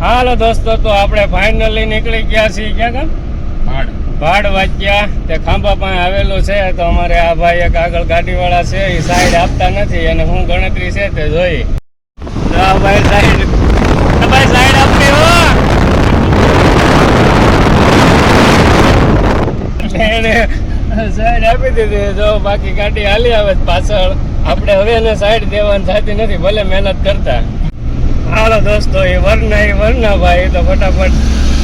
હાલો દોસ્તો તો આપણે ફાઇનલી નીકળી ગયા છીએ ક્યાં કામ? ભાડ. વાંચ્યા તે ખાંભા પાસે આવેલું છે તો અમારે આ ભાઈ એક આગળ ગાડીવાળા છે એ સાઈડ આપતા નથી અને હું ગણતરી છે તે જોઈ. આ ભાઈ સાઈડ ભાઈ સાઈડ આપી હો. એને સાઈડ આપી દીધી. જો બાકી ગાડી હાલી આવે પાછળ. આપણે હવે એને સાઈડ દેવાની થતી નથી ભલે મહેનત કરતા. હાલો દોસ્તો, એ વરના એ વરના ભાઈ, તો ફટાફટ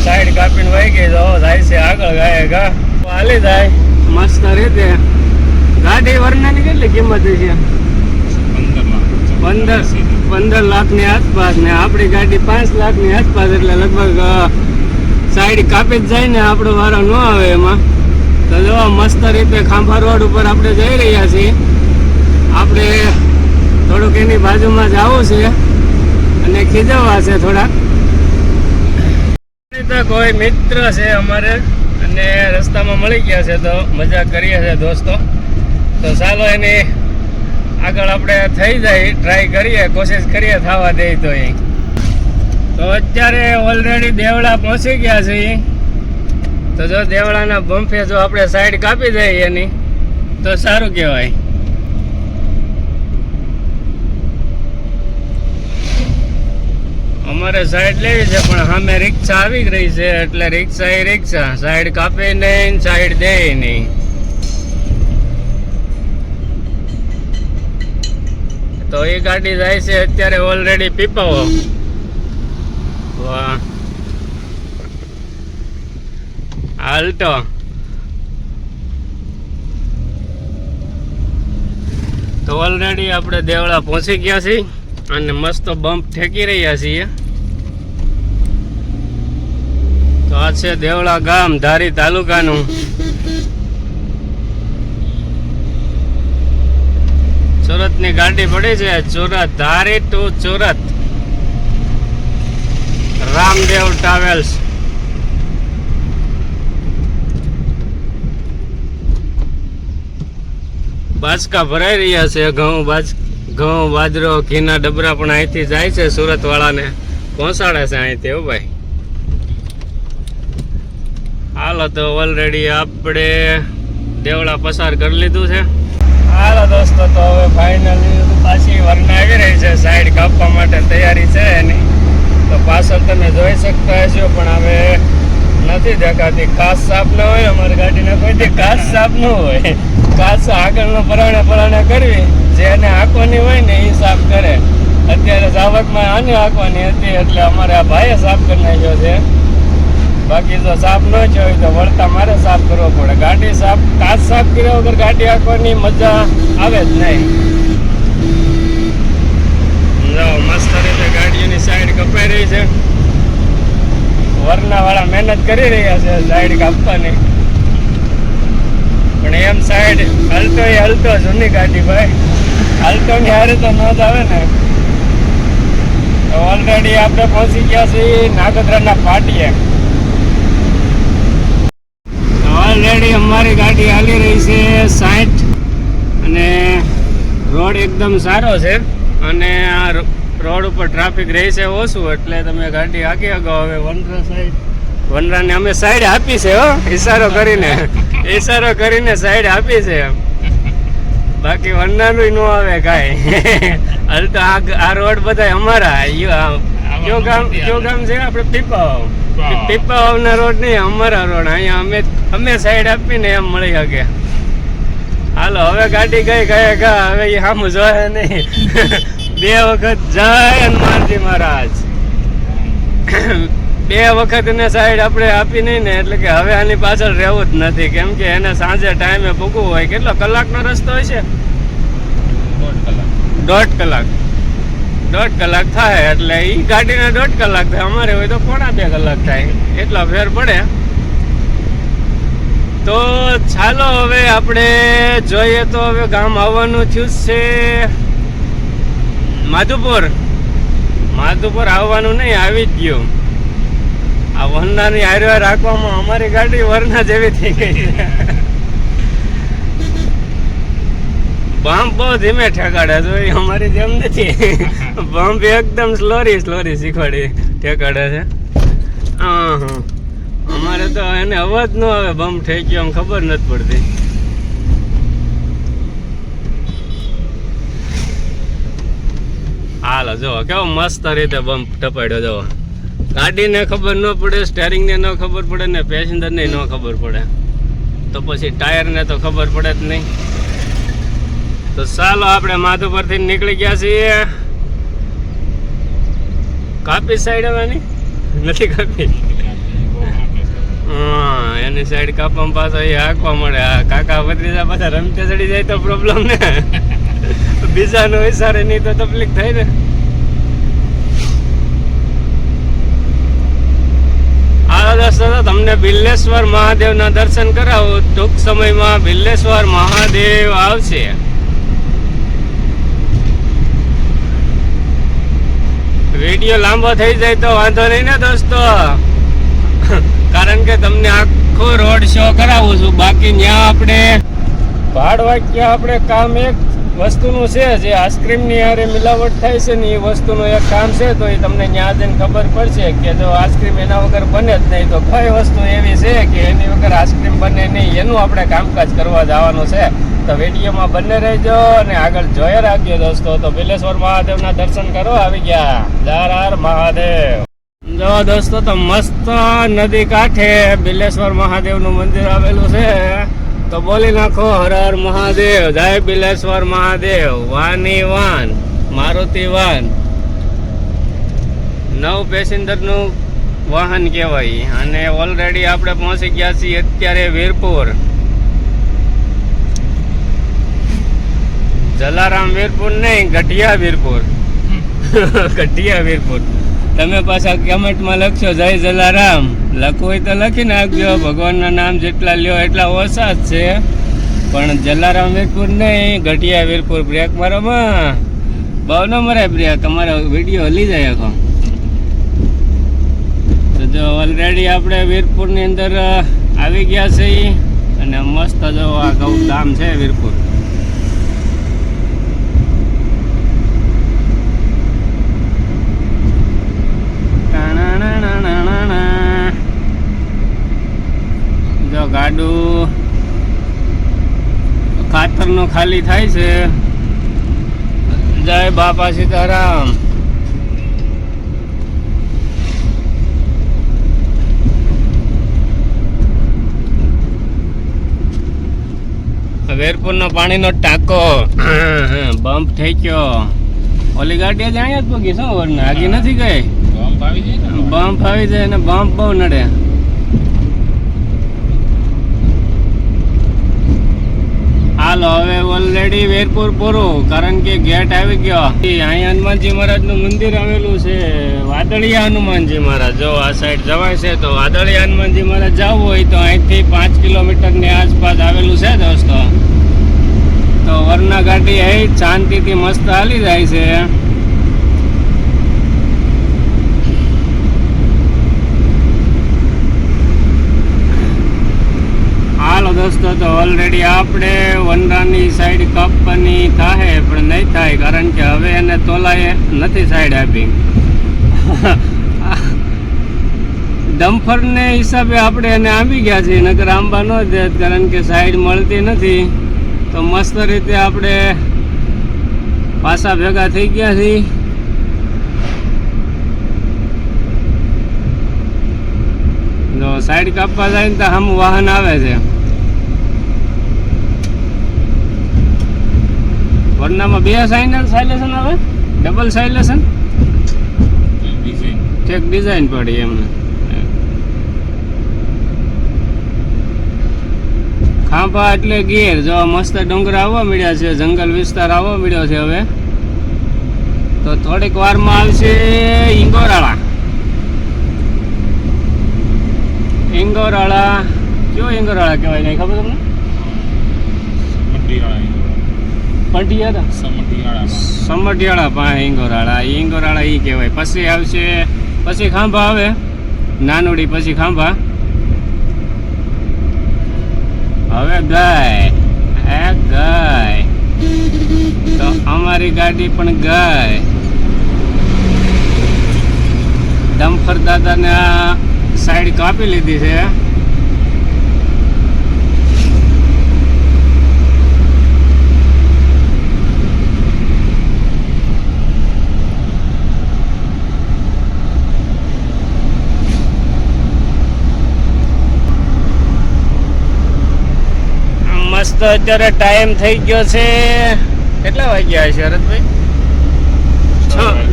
સાઈડ કાપીને વહી ગઈ તો જાય છે આગળ ગાય ગા. હાલી જાય. મસ્ત રીતે. ગાડી વરનાની કેટલી કિંમત છે? પંદર પંદર લાખની આસપાસ ને આપણી ગાડી પાંચ લાખની આસપાસ એટલે લગભગ સાઈડ કાપી જ જાય ને આપણો વારો ન આવે એમાં. તો જો, મસ્ત રીતે ખાંભા રોડ ઉપર આપણે જઈ રહ્યા છીએ. આપણે થોડુંક એની બાજુમાં જ આવું છે. અને ખીજવવા છે થોડા કોઈ મિત્ર છે અમારે અને રસ્તામાં મળી ગયા છે તો મજા કરીએ છે દોસ્તો. તો ચાલો એની આગળ આપણે થઈ જાય ટ્રાય કરીએ, કોશિશ કરીએ થવા દે તો એ. તો અત્યારે ઓલરેડી દેવડા પહોંચી ગયા છે. તો જો દેવડાના બમ્ફે જો આપણે સાઈડ કાપી દઈએ એની, તો સારું કહેવાય. અમારે સાઈડ લેવી છે, પણ સામે રિક્ષા આવી રહી છે, એટલે રિક્ષા એ રિક્ષા. સાઈડ કાપે નહીં સાઈડ દે નહીં. તો એ ગાડી જાય છે અત્યારે ઓલરેડી પીપાવો. વાહ. આલ્ટો તો. ઓલરેડી આપણે દેવળા પહોંચી ગયા છીએ અને મસ્ત બમ્પ ઠેકી રહ્યા છીએ. આ છે દેવળા ગામ, ધારી તાલુકાનું. સુરતની ગાડી પડી છે, સુરત, ધારી ટુ સુરત. રામદેવ ટ્રાવેલ્સ. બાચકા ભરાઈ રહ્યા છે, ઘઉં બાજ, ઘઉં, બાજરો, ઘીના ડબરા પણ અહીંથી જાય છે સુરત વાળાને પહોંચાડે છે અહીંથી, હો ભાઈ. હાલો તો ઓલરેડી આપણે દેવળા પસાર કરી લીધું છે. હાલો દોસ્તો, તો હવે ફાઇનલી પાછી વરના આવી રહી છે. સાઈડ કાપવા માટે તૈયારી છે એની. તો પાછળ તમે જોઈ શકતા હશો, પણ હવે નથી દેખાતી. કાચ સાફ ન હોય, અમારી ગાડીને કોઈથી કાચ સાફ ન હોય. કાચ આગળનો પરાણે પરાણે કરવી. જેને આંખવાની હોય ને એ સાફ કરે. અત્યારે સાવકમાં આને આંકવાની હતી, એટલે અમારે આ ભાઈએ સાફ કરી નાખ્યો છે. બાકી જો સાફ ન થયો હોય તો વળતા મારે સાફ કરવો પડે. ગાડી સાફ કાચ સાફ કર્યા વગર ગાડી હાંકવાની મજા આવે જ નહીં. જો મસ્ત રીતે ગાડીઓની સાઈડ કપાઈ રહી છે. વરનાવાળા મહેનત કરી રહ્યા છે સાઈડ કાપવાની. પણ એમ સાઈડ હલતો એ હલતો જૂની ગાડી ભાઈ. હલતો ની હારે તો ન આવે ને. ઓલરેડી આપણે પહોંચી ગયા છીએ નાગોદરાના પાટીએ ઓલરેડી અમારી ગાડી હાલી રહી છે સાઠ. અને રોડ એકદમ સારો છે. અને આ રોડ ઉપર ટ્રાફિક રહે છે ઓછું એટલે તમે ગાડી આગી અગાઉ હવે વનરા સાઈડ. વનરાને અમે સાઈડ આપી છે હો. ઈશારો કરીને. ઈશારો કરીને સાઈડ આપી છે. બાકી વનરાનું ન આવે કાંઈ. હાલ તો આ આ રોડ બધા અમારા. યો ગામ કયો ગામ છે આપણે પીપાવાવ. પીપાવાવના રોડ નહીં અમારા રોડ. અહીંયા અમે અમે સાઈડ આપીને એમ મળી શકે. હાલો હવે ગાડી ગઈ ગયા ગા. હવે એ સામું જોયે નહીં. બે વખત જય હનુમાનજી મહારાજ. બે વખત એને સાઈડ આપણે આપી નહીં ને એટલે કે હવે આની પાછળ રહેવું જ નથી. કેમ કે એને સાંજે ટાઈમે ભૂગવું હોય. કેટલો કલાકનો રસ્તો હોય છે દોઢ કલાક. દોઢ કલાક. થાય એટલે એ ગાડીને દોઢ કલાક થાય. અમારે હોય તો પોણા બે કલાક થાય. એટલો ફેર પડે. તો ચાલો હવે આપણે જોઈએ તો હવે ગામ આવવાનું થયું છે. માધુપુર. માધુપુર આવવાનું નહીં, આવી જ ગયું. આ વરનાની હારવાર રાખવામાં અમારી ગાડી વરના જેવી થઈ ગઈ છે. બમ્પ બહુ ધીમે ઠેકાડે એ અમારી જેમ નથી. બમ્પ એકદમ સ્લોરી સ્લોરી શીખવાડી ઠેકાડે છે. હા હા અમારે તો એને અવાજ ન આવે બમ્પ થઈ ગયો આમ ખબર નથી પડતી. હાલો જો કેવો મસ્ત રીતે બમ્પ ટપાડ્યો જવો ગાડીને ખબર ન પડે સ્ટેરિંગને ન ખબર પડે, ને પેસેન્જરને ન ખબર પડે. તો પછી ટાયરને તો ખબર પડે જ નહીં. તો ચાલો આપણે માધુપરથી નીકળી ગયા છીએ. કાપી સાઈડ આવવાની નથી કાપી? એની સાઈડ કાપવામાં પાછા એ હાંકવા મળે. આ કાકા ભત્રીજા પાછા રમતે ચડી જાય તો પ્રોબ્લેમ ને. બીજાનો વિચારે નહીં તો તકલીફ થાય ને. દોસ્તો તમને બિલ્લેશ્વર મહાદેવના દર્શન કરાવો. ટૂંક સમયમાં બિલ્લેશ્વર મહાદેવ આવશે. વીડિયો લાંબો થઈ જાય તો વાંધો નહીં ને દોસ્તો. કારણ કે તમને આખો રોડ શો કરાવું છું. બાકી ત્યાં આપણે ભાડ વાક્ય આપણે કામ એક વસ્તુનું છે જે આઈસ્ક્રીમની હારે મિલાવટ થાય છે ને એ વસ્તુનું એક કામ છે, તો એ તમને ત્યાં જઈને ખબર પડશે કે જો આઈસ્ક્રીમ એના વગર બને જ નહીં. તો કઈ વસ્તુ એવી છે કે એની વગર આઈસ્ક્રીમ બને નહીં? એનું આપણે કામકાજ કરવા જવાનું છે. તો વિડીયોમાં બંને રહેજો અને આગળ જોઈ રાખજો દોસ્તો. તો બિલેશ્વર મહાદેવના દર્શન કરો. આવી ગયા. હર મહાદેવ. જો દોસ્તો, તો મસ્ત નદી કાંઠે બિલેશ્વર મહાદેવનું મંદિર આવેલું છે. તો બોલી નાખો હર હર મહાદેવ જય બિલેશ્વર મહાદેવ વાની વાન મારુતિ વાન. નવ પેસેન્જરનું વાહન કહેવાય. અને ઓલરેડી આપણે પહોંચી ગયા છીએ અત્યારે વીરપુર. જલારામ વીરપુર નહીં ગઢિયા વીરપુર. ગઢિયા વીરપુર. તમે પાછા કમેન્ટમાં લખશો, જય જલારામ. લખવું હોય તો લખી નાખજો. ભગવાનના નામ જેટલા લ્યો એટલા ઓછા જ છે. પણ જલારામ વીરપુર નહીં ગઢિયા વીરપુર બ્રેક મારોમાં બહુ ન મરે બ્રેક. અમારો વીડિયો હલી જાય આખો. તો જો ઓલરેડી આપણે વીરપુરની અંદર આવી ગયા છીએ. અને મસ્ત જો આ ગૌધામ છે વીરપુર ટાણાણાણાણાણા. જો ગાડું ખાતરનું ખાલી થાય છે. જય બાપા સીતારામ. વેરપુરનો પાણીનો ટાંકો. બમ્પ થઈ ગયો. ઓલી ગાડી જ અહીંયા જ પગી શું આગી નથી ગઈ? બમ્પ આવી જાય અને બમ્પ બહુ નડે. હાલો, હવે ઓલરેડી વેરપુર પૂરું. કારણ કે ગેટ આવી ગયો. અહીંયા હનુમાનજી મહારાજનું મંદિર આવેલું છે. વાદળિયા હનુમાનજી મહારાજ. જો આ સાઈડ જવાય છે, તો વાદળિયા હનુમાનજી મહારાજ જવું હોય તો અહીંથી પાંચ કિલોમીટરની આસપાસ આવેલું છે દોસ્તો. તો વરના ગાડી અહીં શાંતિથી મસ્ત હાલી જાય છે હાલો દોસ્તો તો ઓલરેડી આપણે વનરાની સાઈડ કાપવાની થાય પણ નહીં થાય, કારણ કે હવે એને તોલાએ નથી સાઈડ આપી. ડમ્ફરને હિસાબે આપણે એને આંબી ગયા છીએ નગર આંબા ન દે કારણ કે સાઈડ મળતી નથી. તો મસ્ત રીતે આપણે પાછા ભેગા થઈ ગયા છીએ. સાઈડ કાપવા જાય ને તો આમ વાહન આવે છે. વરનામાં બે સાઇનલ સાઇલેશન આવે? ડબલ સાઇલેશન ઠેક ડિઝાઇન પડી એમને. ખાંભા એટલે ગીર જો મસ્ત ડુંગર આવવા મળ્યા છે, જંગલ વિસ્તાર આવવા મળ્યો છે હવે. તો થોડીક વારમાં આવશે ઇંગોરાળા ઇંગોરાળા કયો ઇંગોરાળા કહેવાય? ખબર તમને? પંટિયા સમઢિયાળા પાસે ઈંગોરાળા ઈ ઈંગોરાળા ઈ કહેવાય. પછી આવશે પછી ખાંભા આવે. નાનોડી પછી ખાંભા. હવે ગાય. એ ગાય. તો અમારી ગાડી પણ ગાય. ડમ્ફર દાદાને આ સાઈડ કાપી લીધી છે. મસ્ત અત્યારે ટાઈમ થઈ ગયો છે કેટલા વાગ્યા છે હરતભાઈ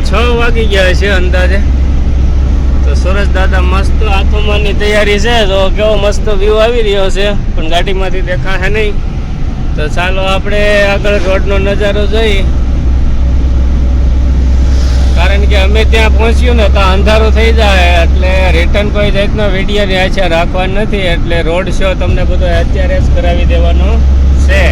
છ વાગી ગયા છે અંદાજે. તો સુરજ દાદા મસ્ત આથોમાની તૈયારી છે, તો કેવો મસ્ત વ્યૂ આવી રહ્યો છે, પણ ગાડીમાંથી દેખાશે નહીં. તો ચાલો આપણે આગળ રોડનો નજારો જોઈ કારણ કે અમે ત્યાં પહોંચ્યું ને તો અંધારું થઈ જાય, એટલે રિટર્ન કોઈ જાતનો વીડિયો રહ્યા છે રાખવા નથી, એટલે રોડ શો તમને બધો અત્યારે જ કરાવી દેવાનો. છે.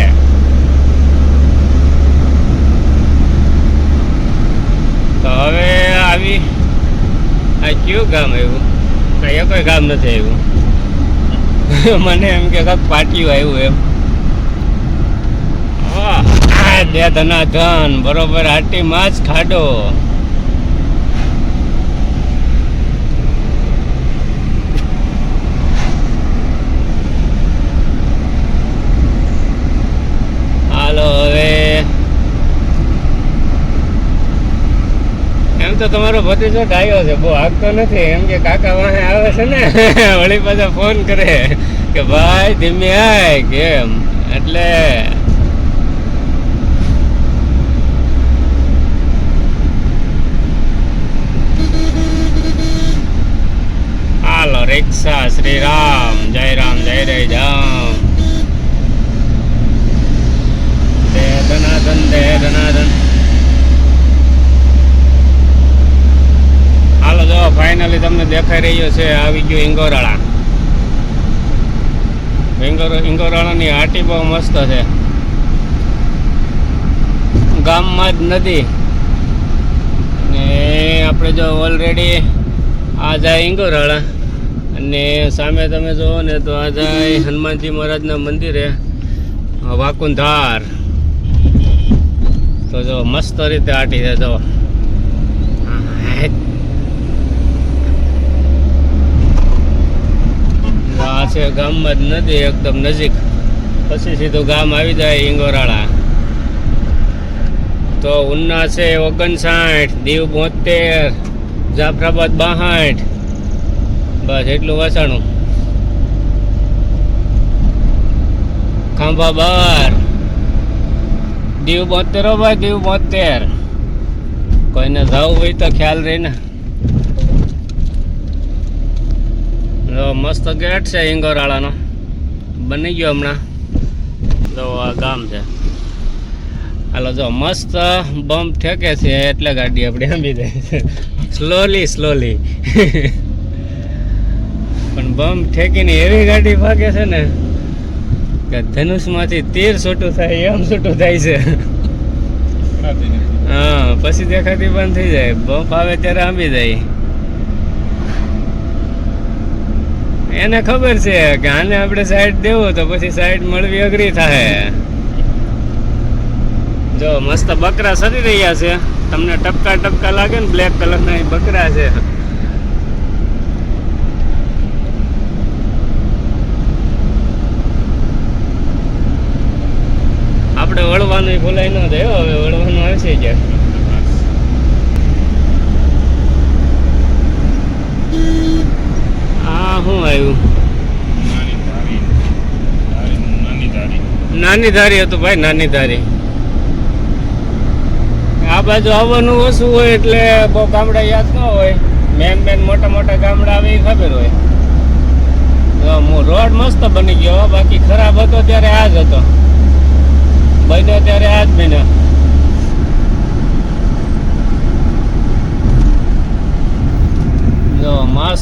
તો હવે આવી આ કયું ગામ આવ્યું? કઈ કોઈ ગામ નથી આવ્યું. મને એમ કે કાંક પાટિયું આવ્યું એમ. દે ધના ધન બરોબર આટીમાં જ ખાડો હાલો હવે એમ તો તમારો ભત્રીજો ડાયો છે. બહુ આગતો નથી. એમ કે કાકા વાહે આવે છે ને, વળી પાછા ફોન કરે કે ભાઈ ધીમે આય, કેમ? એટલે હાલો, રિક્ષા શ્રી રામ જય રામ, જય રે રામ. ધનાધન દે ધનાધન હાલો જો ફાઇનલી તમને દેખાઈ રહ્યો છે, આવી ગયું ઇંગોરાળા. ઇંગોર, ઇંગોરાળાની હાટી બહુ મસ્ત છે. ગામમાં જ નદી. અને આપણે જો ઓલરેડી આ જાય ઇંગોરાળા. અને સામે તમે જુઓ ને તો આ જાય હનુમાનજી મહારાજના મંદિરે વાકુંધાર. તો જો મસ્ત રીતે આટી છે, જો. આ છે ગામમાં જ નદી એકદમ નજીક. પછી સીધું ગામ આવી જાય ઇંગોરાળા તો ઉના છે ઓગણસાઠ, દીવ બોતેર, જાફરાબાદ બાસઠ. બસ એટલું વાસણું. ખાંભા બાર. દીવ બોતેર ભાઈ, દીવ બોતેર. કોઈને જવું હોય તો ખ્યાલ રહી ને મસ્ત ગેટ છે ઇંગોરાળાનો બની ગયો હમણાં. જો આ ગામ છે. હાલો જો મસ્ત બમ્પ ઠેકે છે એટલે ગાડી આપણે આંબી જાય છે. સ્લોલી સ્લોલી પણ બમ્પ ઠેકીને એવી ગાડી ભાગે છે ને કે ધનુષમાંથી તીર છૂટું થાય એમ છૂટું થાય છે. હા પછી દેખાતી બંધ થઈ જાય. બમ્પ આવે ત્યારે આંબી જાય. એને ખબર છે કે આને આપણે સાઈડ દેવું તો પછી સાઈડ મળવી અઘરી થાય જો, મસ્ત બકરા સરી રહ્યા છે. તમને ટપકા ટપકા લાગે ને બ્લેક કલરના એ બકરા છે. આપણે વળવાનું ભૂલાઈ ન થયો હવે વળવાનું આવશે જ આ શું આવ્યું? નાની ધારી હતું ભાઈ નાની ધારી. આ બાજુ આવવાનું ઓછું હોય એટલે બહુ ગામડા યાદ ન હોય. મેન મેન મોટા મોટા ગામડા આવે એ ખબર હોય. તો રોડ મસ્ત બની ગયો હો, બાકી ખરાબ હતો ત્યારે આ જ હતો. બન્યો ત્યારે આ જ બન્યો જો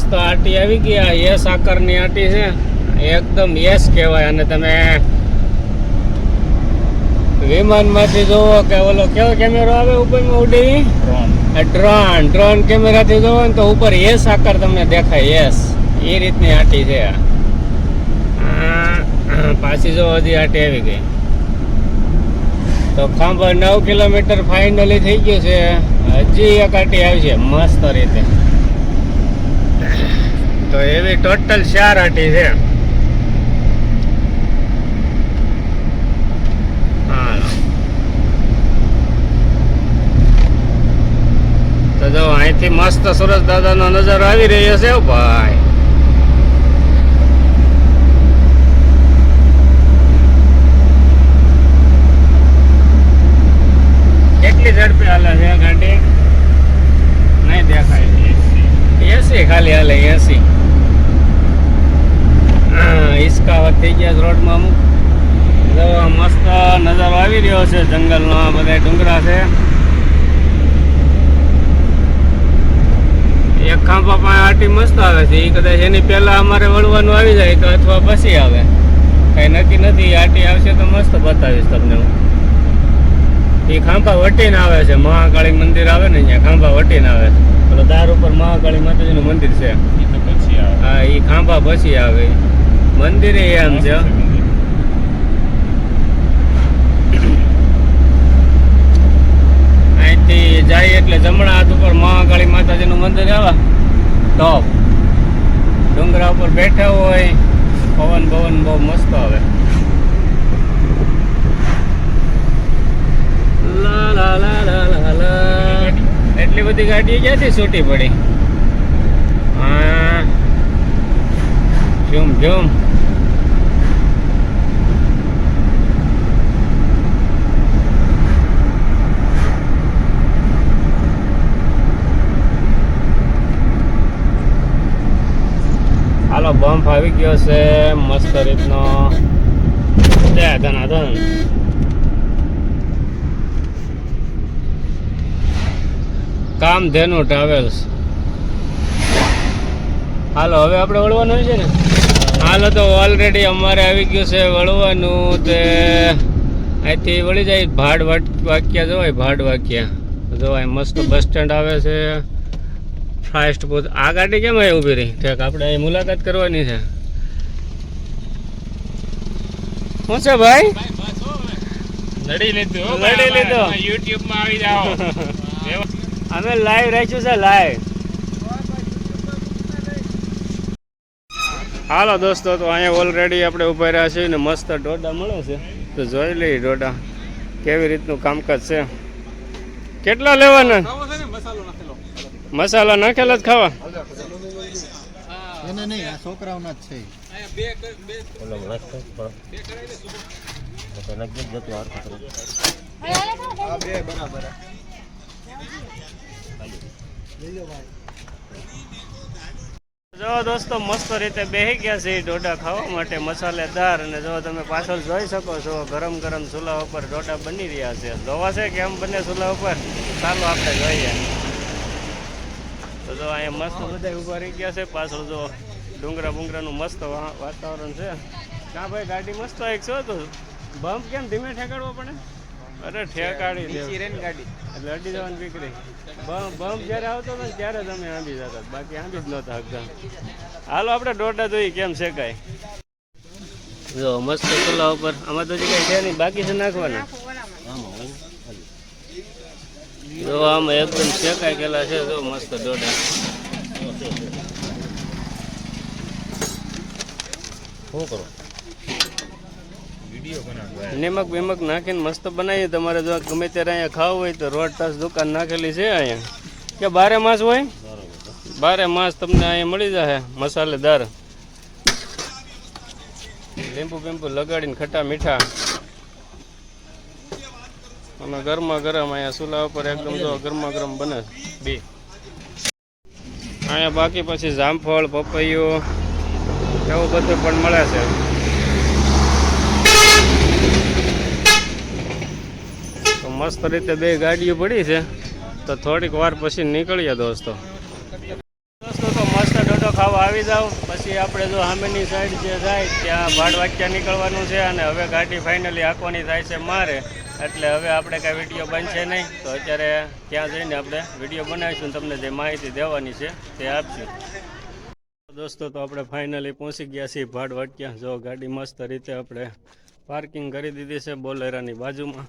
મસ્ત આટી આવી ગઈ આ યસ આકારની આટી છે. એકદમ યસ કહેવાય. અને તમે વિમાનમાંથી જોવો કે ઓલો કેવો કેમેરો આવે ઉપરમાં ઉડી ડ્રોન ડ્રોન કેમેરાથી જોવો ને તો ઉપર યસ આકાર તમને દેખાય. યસ એ રીતની આટી છે. પાછી જો હજી આટી આવી ગઈ. તો ખાંભા નવ કિલોમીટર ફાઇનલી થઈ ગયું છે. હજી એક આટી આવી છે. મસ્ત રીતે. તો એવી ટોટલ ચાર આટી છે. તો જો અહીંથી મસ્ત સુરજ દાદાનો નજારો આવી રહ્યો છે ભાઈ. કેટલી ઝડપે હાલે છે, ગાડી? નહીં દેખાય. એસી, ખાલી હાલે એસી. હિસકાવત થઈ ગયા રોડમાં અમુક. મસ્ત નજારો આવી રહ્યો છે. જંગલનો આ બધા ડુંગરા છે. એક ખાંભા પાસે આટી મસ્ત આવે છે. એ કદાચ એની પહેલા અમારે વળવાનું આવી જાય તો અથવા પછી આવે. કઈ નક્કી નથી. આટી આવશે તો મસ્ત બતાવીશ તમને હું. એ ખાંભા વટીને આવે છે. મહાકાળી મંદિર આવે ને અહીંયા ખાંભા વટીને આવે છે. પેલો દાર ઉપર મહાકાળી માતાજીનું મંદિર છે. હા એ ખાંભા પછી આવે. મંદિરે એમ છે. અહીંથી જાય એટલે જમણા હાથ ઉપર મહાકાળી માતાજીનું મંદિર આવે. ટોપ ડુંગરા ઉપર બેઠા હોય પવન પવન બહુ મસ્ત આવે. લા લા લા લા લા લા. એટલી બધી ગાડીઓ ક્યાંથી છૂટી પડી? હા. Zoom zoom. હાલો બમ્પ આવી ગયો છે. મસ્ત રીતનો. જય ધનાધન. કામધેનુ ટ્રાવેલ્સ હાલો હવે આપણે વળવાનું છે ને? હાલો તો ઓલરેડી અમારે આવી ગયું છે વળવાનું તે અહીંથી વળી જાય ભાડ વાક્યા જવાય ભાડ વાક્યા. જવાય મસ્ત બસ સ્ટેન્ડ આવે છે. ફાસ્ટ ફૂડ આ ગાડી કેમ અહીં ઊભી રહી? ઠેક આપણે અહીં મુલાકાત કરવાની છે. શું છે ભાઈ? લડી લીધું લડી લીધું. અમારે આવી જાઓ. અમે લાઈવ રાખ્યું છે લાઈવ હાલો દોસ્તો તો અહીંયા ઓલરેડી આપણે ઊભા રહ્યા છીએ ને મસ્ત ડોડા મળે છે. તો જોઈ લઈએ ડોડા કેવી રીતનું કામકાજ છે. કેટલા લેવાના? મસાલા નાખેલા જ ખાવા? એને નહીં આ છોકરાઓના જ છે આ બે બરાબર. જો દોસ્તો, મસ્ત રીતે બેસી ગયા છે ડોડા ખાવા માટે મસાલેદાર અને જો તમે પાછળ જોઈ શકો છો, ગરમ ગરમ ચૂલા ઉપર ઢોડા બની રહ્યા છે. ધોવા છે કેમ બને ચૂલા ઉપર? ચાલો આપણે જોઈએ. તો જો અહીંયા મસ્ત બધા ઊભા રહી ગયા છે. પાછળ જો ડુંગરા બુંગરાનું મસ્ત વાતાવરણ છે. ના ભાઈ, ગાડી મસ્ત એક છો તો. બમ્પ કેમ ધીમે ઠેકાડવો પડે? અરે ઠેકાડી દે. ગાડી. એટલે અડી જવાની પીકરી. બમ જ્યારે આવતો ને ત્યારે તમે આંબી જતા. બાકી આંબી જ નહોતા હકતા હાલો, આપણે ડોટા જોઈએ કેમ શેકાય જો, મસ્ત ચૂલા ઉપર આમાં તો હજી કઈ છે નહીં. બાકી છે નાખવાના. જો, આમાં એકદમ શેકાય ગયેલા છે. જો, મસ્ત ડોડા. શું કરો? નિમક બિમક નાખીને મસ્ત બનાવીએ. તમારે જો ગમે ત્યારે અહીંયા ખાવું હોય તો રોડ તાસ દુકાન નાખેલી છે અહીંયા. કે બારે માસ હોય? બારે માસ તમને અહીંયા મળી જશે મસાલેદાર. લીંબુ બીંબુ લગાડીને ખટા મીઠા. અને ગરમા ગરમ અહીંયા ચૂલા ઉપર એકદમ જો ગરમા ગરમ બને. બે. અહીંયા બાકી પછી જામફળ, પપૈયું, એવું બધું પણ મળે છે. મસ્ત રીતે બે ગાડીઓ પડી છે. તો થોડીક વાર પછી નીકળીએ દોસ્તો. દોસ્તો, તો મસ્ત ડોડો ખાવા આવી જાવ પછી આપણે જો સામેની સાઈડ જે જાય ત્યાં ભાડ વાક્યા નીકળવાનું છે અને હવે ગાડી ફાઇનલી આંકવાની થાય છે મારે. એટલે હવે આપણે કાંઈ વીડિયો બનશે નહીં. તો અત્યારે ત્યાં જઈને આપણે વીડિયો બનાવીશું તમને જે માહિતી દેવાની છે તે આપશું. દોસ્તો, તો આપણે ફાઇનલી પહોંચી ગયા છીએ ભાડ વાક્યા જો ગાડી મસ્ત રીતે આપણે પાર્કિંગ કરી દીધી છે બોલેરાની બાજુમાં.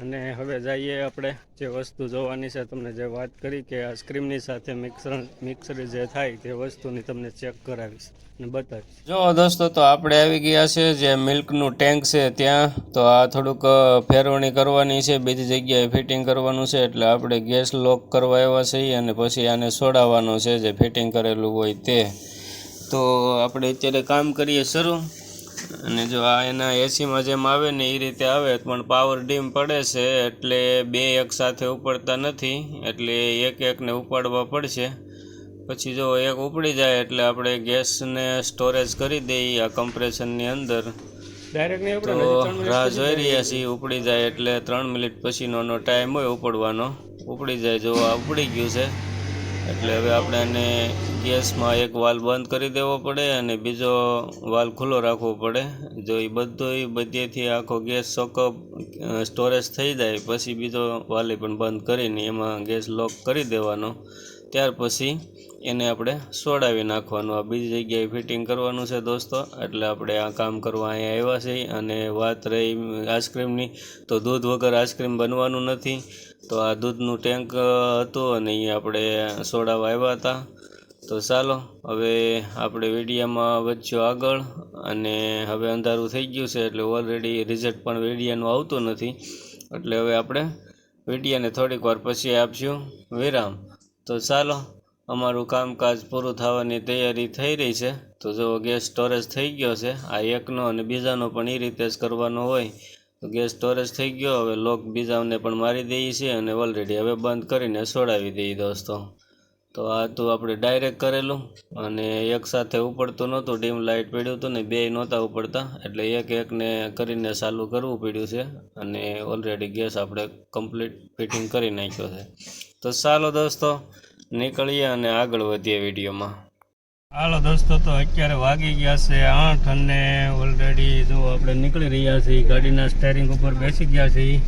અને હવે જઈએ આપણે જે વસ્તુ જોવાની છે, તમને જે વાત કરી કે આઈસ્ક્રીમની સાથે મિક્સર મિક્સર જે થાય તે વસ્તુની તમને ચેક કરાવીશ અને બતાવીશ. જો દોસ્તો, તો આપણે આવી ગયા છે જે મિલ્કનું ટેન્ક છે ત્યાં. તો આ થોડુંક ફેરવણી કરવાની છે, બીજી જગ્યાએ ફિટિંગ કરવાનું છે, એટલે આપણે ગેસ લોક કરવા આવ્યા છીએ અને પછી આને છોડાવવાનો છે, જે ફિટિંગ કરેલું હોય તે. તો આપણે અત્યારે કામ કરીએ શરૂ. અને જો આ એના એસીમાં જેમ આવે ને એ રીતે આવે પણ પાવર ડીમ પડે છે એટલે બે એક સાથે ઉપડતા નથી એટલે એક એકને ઉપાડવા પડશે. પછી જો એક ઉપડી જાય એટલે આપણે ગેસને સ્ટોરેજ કરી દઈએ આ કમ્પ્રેશનની અંદર. તો રાહ જોઈ રહ્યા છીએ ઉપડી જાય એટલે ત્રણ મિનિટ પછીનો ટાઈમ હોય ઉપડવાનો. ઉપડી જાય જો આ ઉપડી ગયું છે. એટલે હવે આપણે આને ગેસમાં એક વાલ બંધ કરી દેવો પડે અને બીજો વાલ ખુલ્લો રાખવો પડે. જો એ બધો બધેથી આખો ગેસ ચોખ્ખો સ્ટોરેજ થઈ જાય, પછી બીજો વાલે પણ બંધ કરીને એમાં ગેસ લોક કરી દેવાનો. ત્યાર પછી એને આપણે સોડાવી નાખવાનું. આ બીજી જગ્યાએ ફિટિંગ કરવાનું છે દોસ્તો. એટલે આપણે આ કામ કરવા અહીંયા આવ્યા છીએ અને વાત રહી આઈસ્ક્રીમની. તો દૂધ વગર આઈસ્ક્રીમ બનવાનું નથી. તો આ દૂધનું ટેન્ક હતું અને અહીં આપણે સોડા વાવ્યા હતા. તો ચાલો, હવે આપણે વેડિયામાં વધ્યો આગળ અને હવે અંધારું થઈ ગયું છે એટલે ઓલરેડી રિઝલ્ટ પણ વેડિયાનું આવતું નથી. એટલે હવે આપણે વેડિયાને થોડીક વાર પછી આપશું વિરામ. તો ચાલો, અમારું કામકાજ પૂરું થવાની તૈયારી થઈ રહી છે. તો જો ગેસ સ્ટોરેજ થઈ ગયો છે, આ એકનો અને બીજાનો પણ એ રીતે જ કરવાનો હોય. તો ગેસ સ્ટોરેજ થઈ ગયો, હવે લોક બીજાને પણ મારી દઈએ છીએ અને ઓલરેડી હવે બંધ કરીને છોડાવી દઈએ દોસ્તો. તો આ હતું આપણે ડાયરેક્ટ કરેલું અને એક સાથે ઉપડતું નહોતું ડીમ લાઇટ પડ્યું હતું ને બે નહોતા ઉપડતા, એટલે એક એકને કરીને ચાલુ કરવું પડ્યું છે અને ઓલરેડી ગેસ આપણે કમ્પ્લીટ ફિટિંગ કરી નાખ્યો છે. તો ચાલો દોસ્તો, નીકળીએ અને આગળ વધીએ વિડીયોમાં. હાલો દોસ્તો, તો અત્યારે વાગી ગયા છે આઠ અને ઓલરેડી જો આપણે નીકળી રહ્યા છીએ, ગાડીના સ્ટેરિંગ ઉપર બેસી ગયા છીએ,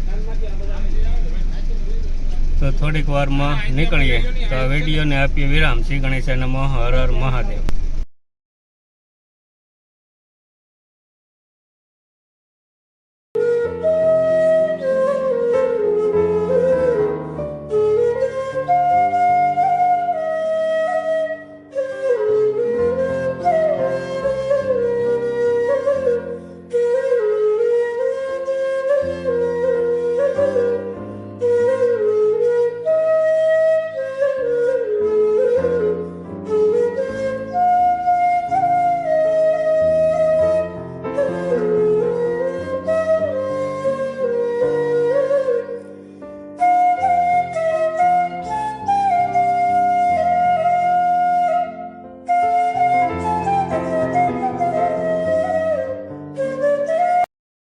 તો થોડીક વારમાં નીકળીએ. તો આ વિડીયોને આપીએ વિરામ. શ્રી ગણેશ મહ હર હર મહાદેવ.